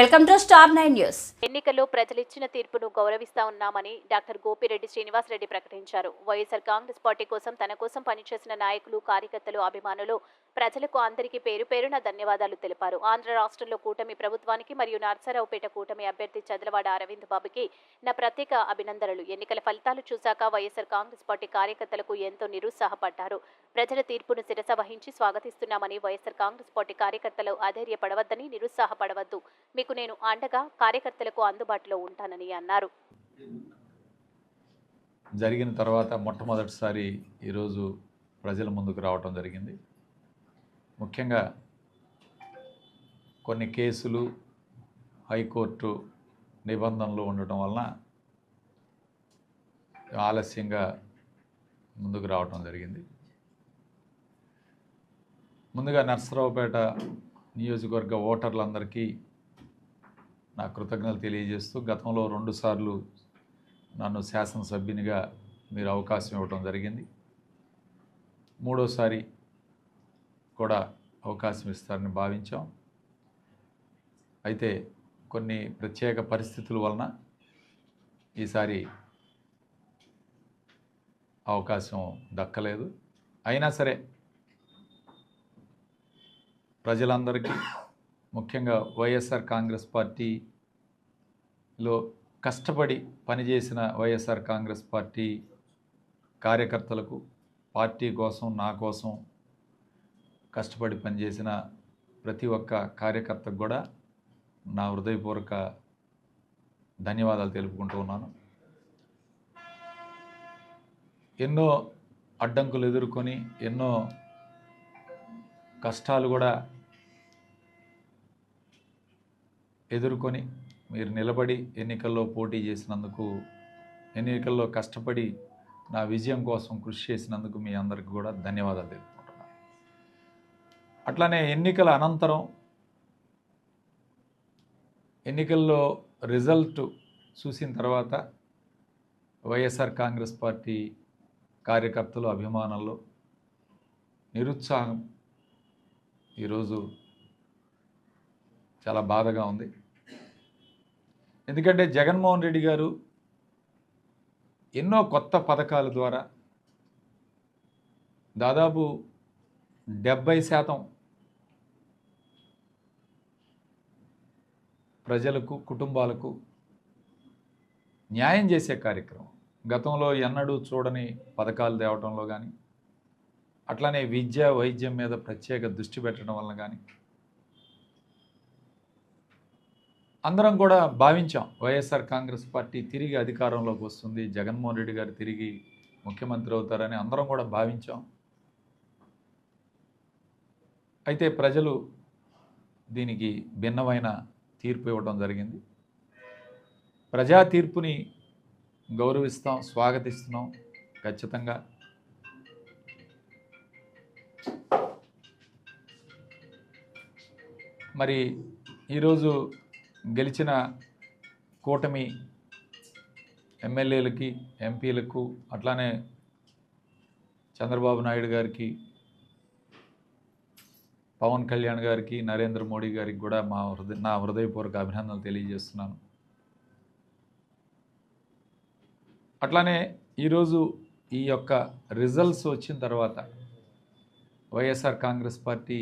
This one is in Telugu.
Welcome to star nine news. ఎన్నికల్లో ప్రజలిచ్చిన తీర్పును గౌరవిస్తా ఉన్నామని డాక్టర్ గోపిరెడ్డి శ్రీనివాసరెడ్డి ప్రకటించారు. వైఎస్ఆర్ కాంగ్రెస్ పార్టీ కోసం తన కోసం పనిచేసిన నాయకులు కార్యకర్తలు అభిమానులు ప్రజలకు అందరికీ పేరు పేరున ధన్యవాదాలు తెలిపారు. ఆంధ్ర రాష్ట్రంలో కూటమి ప్రభుత్వానికి మరియు నర్సరావుపేట కూటమి అభ్యర్థి చదలవాడ అరవింద్ బాబుకి నా ప్రత్యేక అభినందనలు. ఎన్నికల ఫలితాలు చూశాక వైఎస్ఆర్ కాంగ్రెస్ పార్టీ కార్యకర్తలకు ఎంతో నిరుత్సాహపడ్డారు. ప్రజల తీర్పును శిరస వహించి స్వాగతిస్తున్నామని వైఎస్ఆర్ కాంగ్రెస్ పార్టీ కార్యకర్తలు అధైర్యపడవద్దని నిరుత్సాహపడవద్దు. మీకు నేను అండగా కార్యకర్తలకు అందుబాటులో ఉంటానని అన్నారు. జరిగిన తర్వాత మొట్టమొదటిసారి ఈరోజు ప్రజల ముందుకు రావటం జరిగింది. ముఖ్యంగా కొన్ని కేసులు హైకోర్టు నిబంధనలు ఉండటం వలన ఆలస్యంగా ముందుకు రావటం జరిగింది. ముందుగా నర్సరావుపేట నియోజకవర్గ ఓటర్లందరికీ నా కృతజ్ఞతలు తెలియజేస్తూ గతంలో రెండుసార్లు నన్ను శాసనసభ్యునిగా మీరు అవకాశం ఇవ్వడం జరిగింది. మూడోసారి కూడా అవకాశం ఇస్తారని భావించాం. అయితే కొన్ని ప్రత్యేక పరిస్థితుల వలన ఈసారి అవకాశం దక్కలేదు. అయినా సరే ప్రజలందరికీ ముఖ్యంగా వైఎస్ఆర్ కాంగ్రెస్ పార్టీలో కష్టపడి పనిచేసిన వైఎస్ఆర్ కాంగ్రెస్ పార్టీ కార్యకర్తలకు పార్టీ కోసం నా కోసం కష్టపడి పనిచేసిన ప్రతి ఒక్క కార్యకర్తకు కూడా నా హృదయపూర్వక ధన్యవాదాలు తెలుపుకుంటూ ఉన్నాను. ఎన్నో అడ్డంకులు ఎదుర్కొని ఎన్నో కష్టాలు కూడా ఎదుర్కొని మీరు నిలబడి ఎన్నికల్లో పోటీ చేసినందుకు ఎన్నికల్లో కష్టపడి నా విజయం కోసం కృషి చేసినందుకు మీ అందరికి కూడా ధన్యవాదాలు తెలుపుకుంటున్నాను. అట్లానే ఎన్నికల అనంతరం ఎన్నికల్లో రిజల్ట్ చూసిన తర్వాత వైఎస్ఆర్ కాంగ్రెస్ పార్టీ కార్యకర్తలు అభిమానులు నిరుత్సాహం ఈరోజు చాలా బాధగా ఉంది. ఎందుకంటే జగన్మోహన్ రెడ్డి గారు ఎన్నో కొత్త పథకాల ద్వారా దాదాపు డెబ్బై శాతం ప్రజలకు కుటుంబాలకు న్యాయం చేసే కార్యక్రమం. గతంలో ఎన్నడూ చూడని పథకాలు తేవటంలో కానీ అట్లానే విద్య వైద్యం మీద ప్రత్యేక దృష్టి పెట్టడం వలన కానీ అందరం కూడా భావించాం. వైఎస్ఆర్ కాంగ్రెస్ పార్టీ తిరిగి అధికారంలోకి వస్తుంది. జగన్మోహన్ రెడ్డి గారు తిరిగి ముఖ్యమంత్రి అవుతారని అందరం కూడా భావించాం. అయితే ప్రజలు దీనికి భిన్నమైన తీర్పు ఇవ్వడం జరిగింది. ప్రజా తీర్పుని గౌరవిస్తాం స్వాగతిస్తున్నాం ఖచ్చితంగా. మరి ఈరోజు గెలిచిన కూటమి ఎమ్మెల్యేలకి ఎంపీలకు అట్లానే చంద్రబాబు నాయుడు గారికి పవన్ కళ్యాణ్ గారికి నరేంద్ర మోడీ గారికి కూడా మా హృదయ నా హృదయపూర్వక అభినందనలు తెలియజేస్తున్నాను. అట్లానే ఈరోజు ఈ యొక్క రిజల్ట్స్ వచ్చిన తర్వాత వైఎస్ఆర్ కాంగ్రెస్ పార్టీ